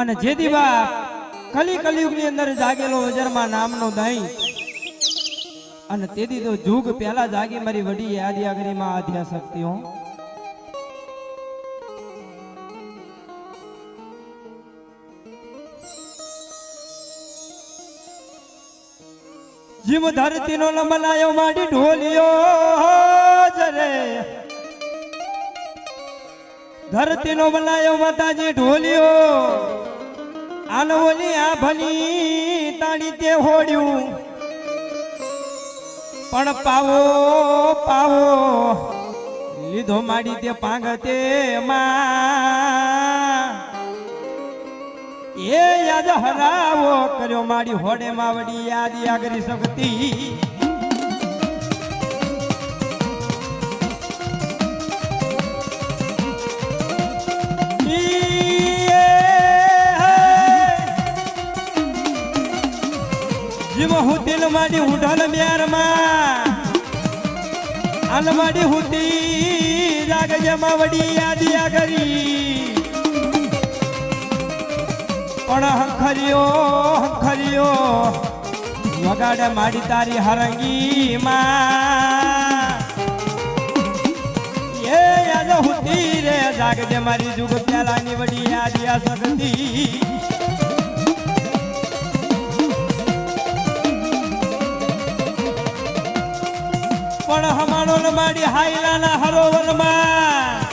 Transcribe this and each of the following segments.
અને જેથી બાપ કલી કલિયુગની અંદર જાગેલો વજરમાં નામનો દહીં. અને તેથી તો જુગ પહેલા જાગી મારી વડી યાદિયા ગરીમાં આધ્યા શક્તિઓ જીવ ધરતીનો નમલાયો માડી ઢોલિયો જરે. ધરતીનો બનાયો માતાજી ઢોલ્યો. આનવોલી આ ભલી તાળી તે હોડ્યું. પણ પાવો પાવો, લીધો માડી તે પાંગ તે માં. એ યાદ હરાવો કર્યો માડી હોડે માવડી યાદ આગરી શક્તિ. જીવ હું દિલ માડી ઉઢલ બ્યારમાં માડી હુતી જાગ જમા વડી યાદિયા કરી. પણ હંખરિયો હંખરિયો વગાડે માડી તારી હરંગી માં એ યાદ હુતી રે જાગજે મારી જુગ પેલાની વડી યાદિયા સગતી. પણ હમાણો માડી હાઈલાના હરોવરમાં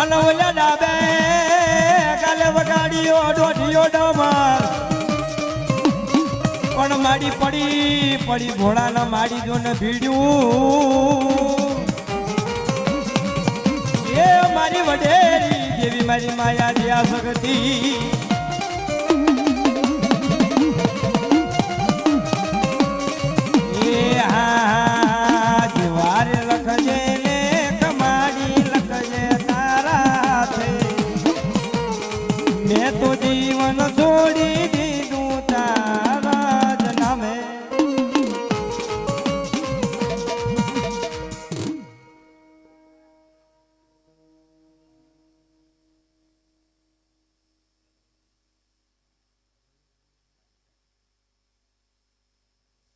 અને ઓલા ડાબે કાલે વગાડીયો દોઢિયો ડમર. પણ માડી પડી પડી ભોળાના માડી જોને ભીડ્યું. એ મારી વડેરી દેવી મારી માયા દિયા સગતી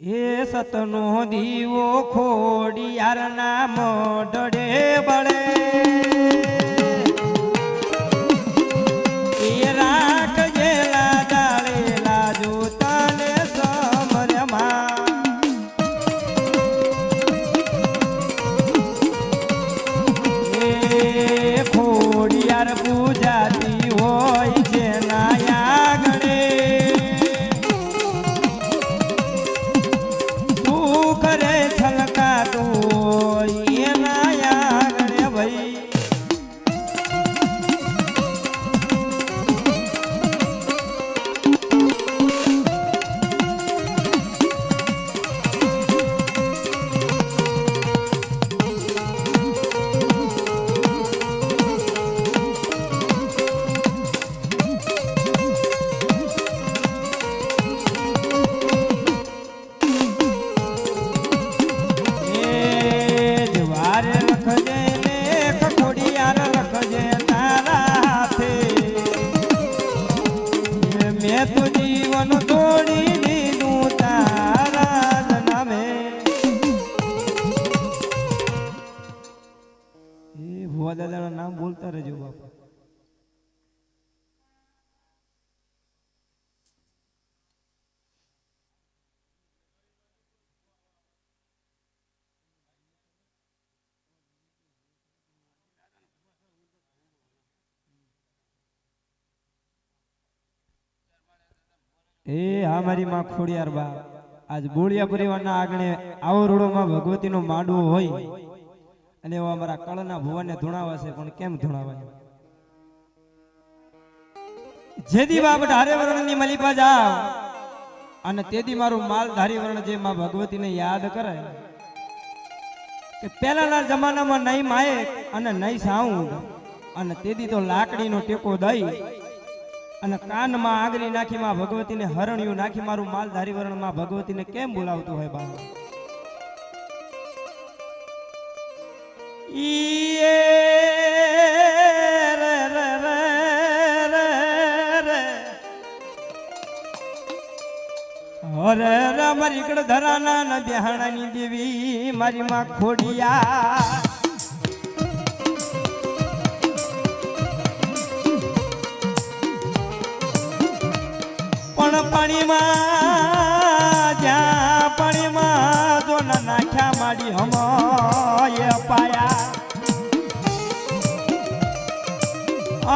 એ સતનો દીવો ખોડિયાર નામ ડડે બળે. એ હા મારી માં ખોડિયાર બા આજ બોળિયા પરિવારના આગણે આવો રોડોમાં ભગવતીનું માંડવું હોય. અને એવા અમારા કળના ભુવનને ધૂણાવા છે, પણ કેમ ધૂણાવાય? જેદી બાપ ઢારે વર્ણની મલિપા જાવ, અને તેદી મારું માલ ધારી વર્ણ જે માં ભગવતીને યાદ કરે કે પહેલાના જમાનામાં નહીં માયક અને નહીં સાઉન્ડ અને તેદી તો લાકડીનો ટેકો દઈ અને કાનમાં આગલી નાખી માં ભગવતીને હરણ્યું નાખી મારું માલધારી વરણમાં ભગવતીને કેમ બોલાવતું હોય બાબા અરે રે મારી કડ ધરાના ન બેહાણાની દેવી મારી માં ખોડિયા. પાણીમાં, જ્યાં પાણીમાં જો નાખ્યા માડી હમય પાયા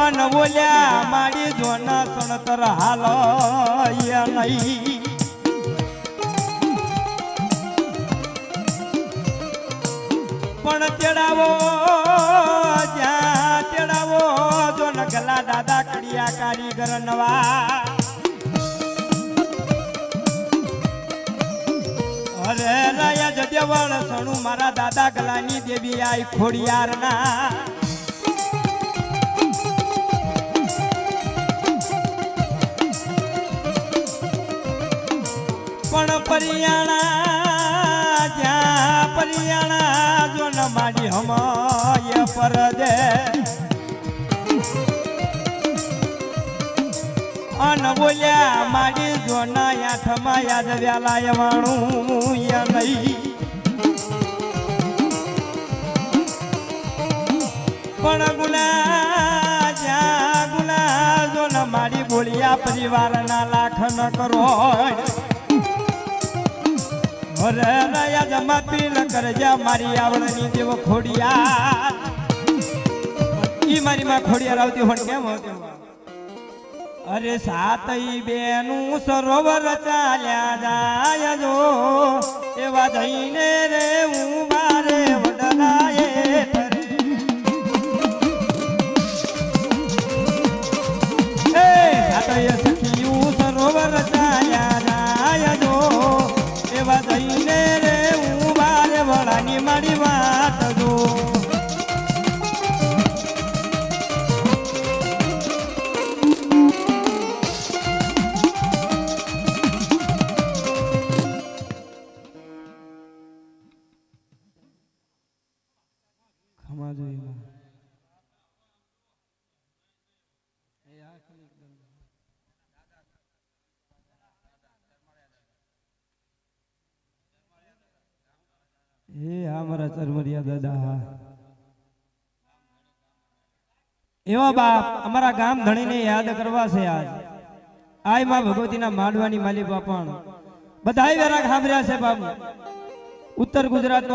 અન બોલ્યા, માડી જો ન સણતર હાલ નહીં. પણ તેડાવો, જ્યાં તેડાવો, જો ગલા દાદા કડિયા કારીગર નવા અરે રાયા જદેવળ સણું મારા દાદા ગલાની દેવી આઈ ખોડિયાર ના પણ પરિયાણા, જ્યાં પરિયાણા જો ન માડી હમય પર અન માડી જોના આઠમાં યાદ વ્યાલા વાણું યા નહીં. પણ ગુલા જ્યાં ગુના જો મારી બોલિયા પરિવારના લાખ ન કરો અરે રયા જમા પીલ કરજા મારી આવડની દેવ ખોડિયા ઈ મારી માં ખોડિયા આવતી હોય કેમ હોય? અરે સાતઈ બેનું સરોવર ચાલ્યા જાય જો. એવા જઈને રે હું એ હા મારા દાદા.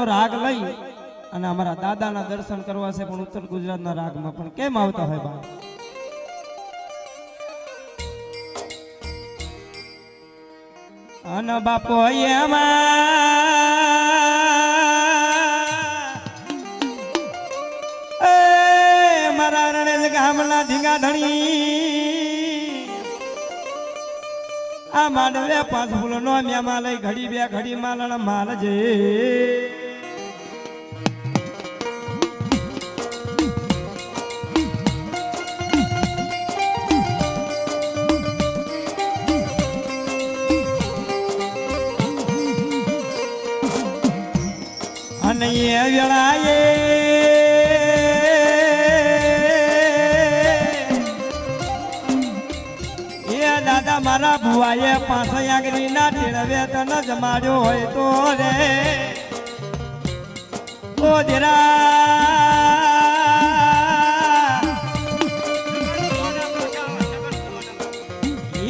રાગ લઈ અને અમારા દાદાના દર્શન કરવા છે, પણ ઉત્તર ગુજરાતના રાગમાં પણ કેમ આવતા હોય બાપ? અન બાપો એમાં ગામના ધીંગા ધણી. આ માંડવે પાંચ ફૂલ નો મ્યામાં લઈ ઘડી બે ઘડી માલણ માલ જે મારા ભુવાએ પાંચ આગરી ના ટેળવે તન જમાડ્યો હોય તો રે. ઓ દેરા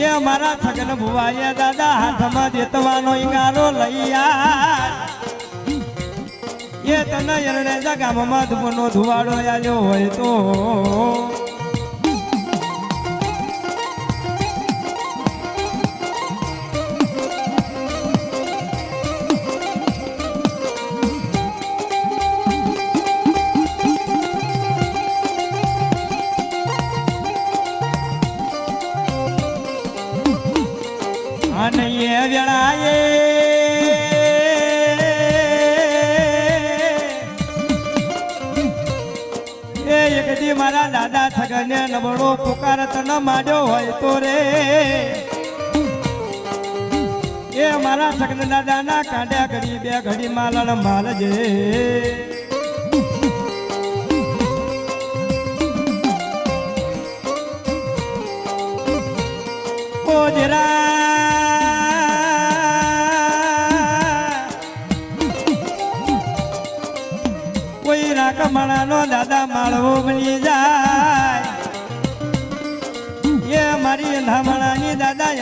એ મારા છગન ભુવાએ દાદા હાથમાં દેતવાનો ઈંગારો લઈ આ એ તને એરણે ગામમાં ધૂપનો ધુવાડો આવ્યો હોય તો. વણો પુકારત ન માડ્યો હોય તો રે. એ મારા સગન દાદાના કાંડ્યા કરી બે ઘડી માલણ માલજે. કોજરા કોઈ રાખ માળાનો દાદા માળવો બની જા.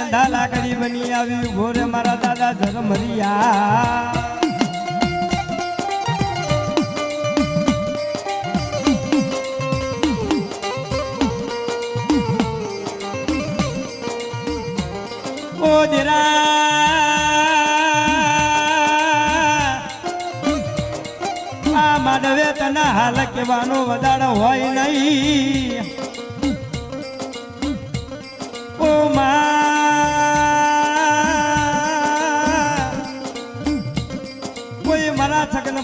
અંધા લાકડી બની આવી. ભોરે મારા દાદા ધર્મરિયા માનવે તને હાલ કેવાનો વધારો હોય નહીં. ઓ માં.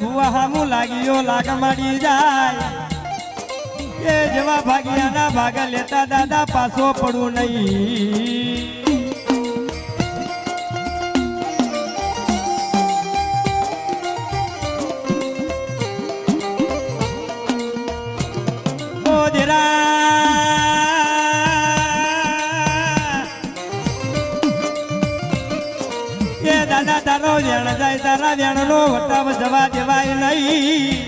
ભુવા હામું લાગ્યો લાગ મળી જાય. એ જેવા ભાગ્યાના ભાગ લેતા દાદા પાછો પડવું નહીં. જાય તારા વેણનો વટાવ જવા દેવાય નહીં.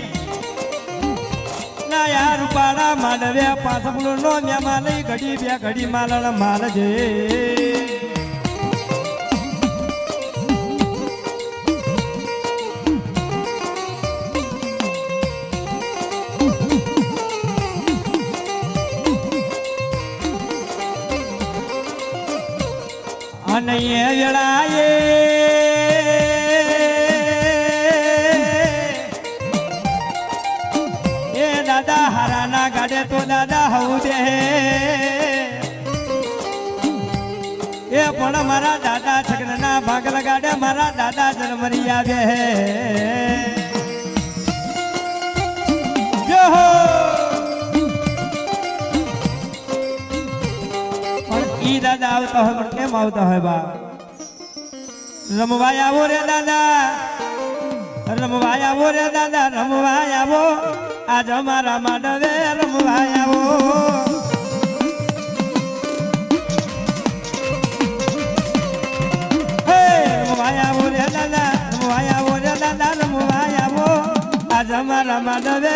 ના યાર રૂપાળા માંડવે પાછળ નો મેમાં લઈ ઘડી બે ઘડી માલણ માલ અને એ પણ મારા દાદા છગનના ભાગલ ગાડે મારા દાદા જન્મરી આવે પણ ઈ દાદા આવતા હોય, પણ કેમ આવતા હોય બા? રમવાય આવો રે દાદા. રમવાય આવો રે દાદા, રમવાય આવો. આજ અમારા માડવે રમવાય આવો. રમવાય રે દાદા રમવાય રે દાદા રમવાય આજ અમારા માનવે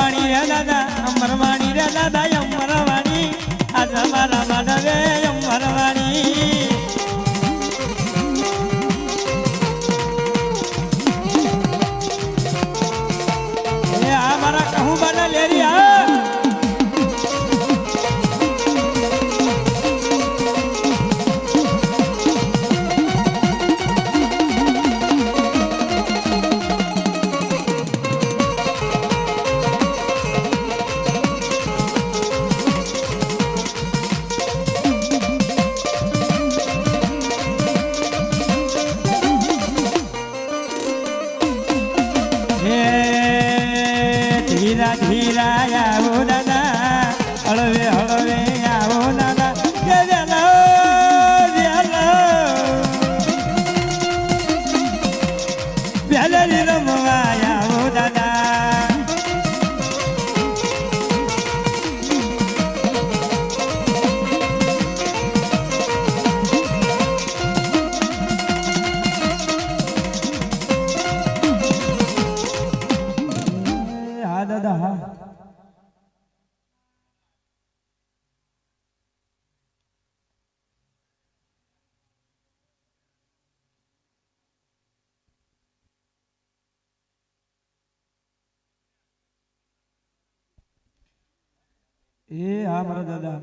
અમરવાણી રે દાદા અમરવાણી રે દાદા અમરવાણી. આજ મારા માધવે એ હા મારા દાદા.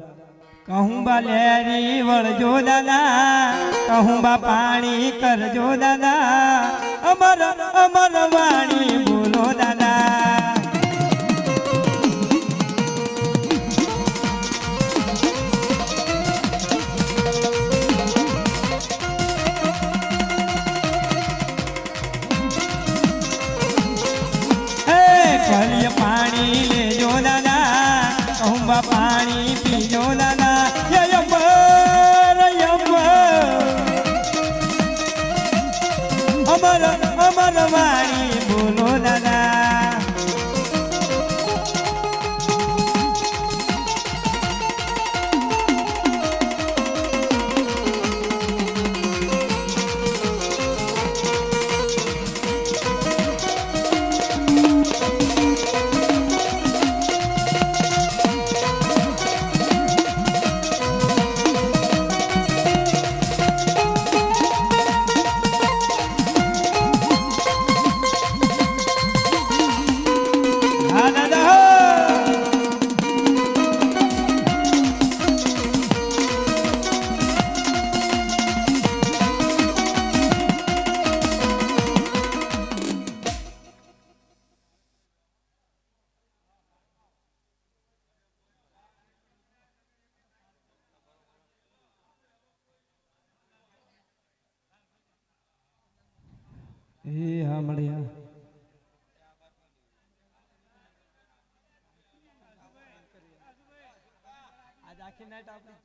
કહું બા લેરી વળજો દાદા કહું બા પાણી કરજો દાદા. અમર અમર વાણી એ હા મળ્યા આજ આખી નાઈટ આપણી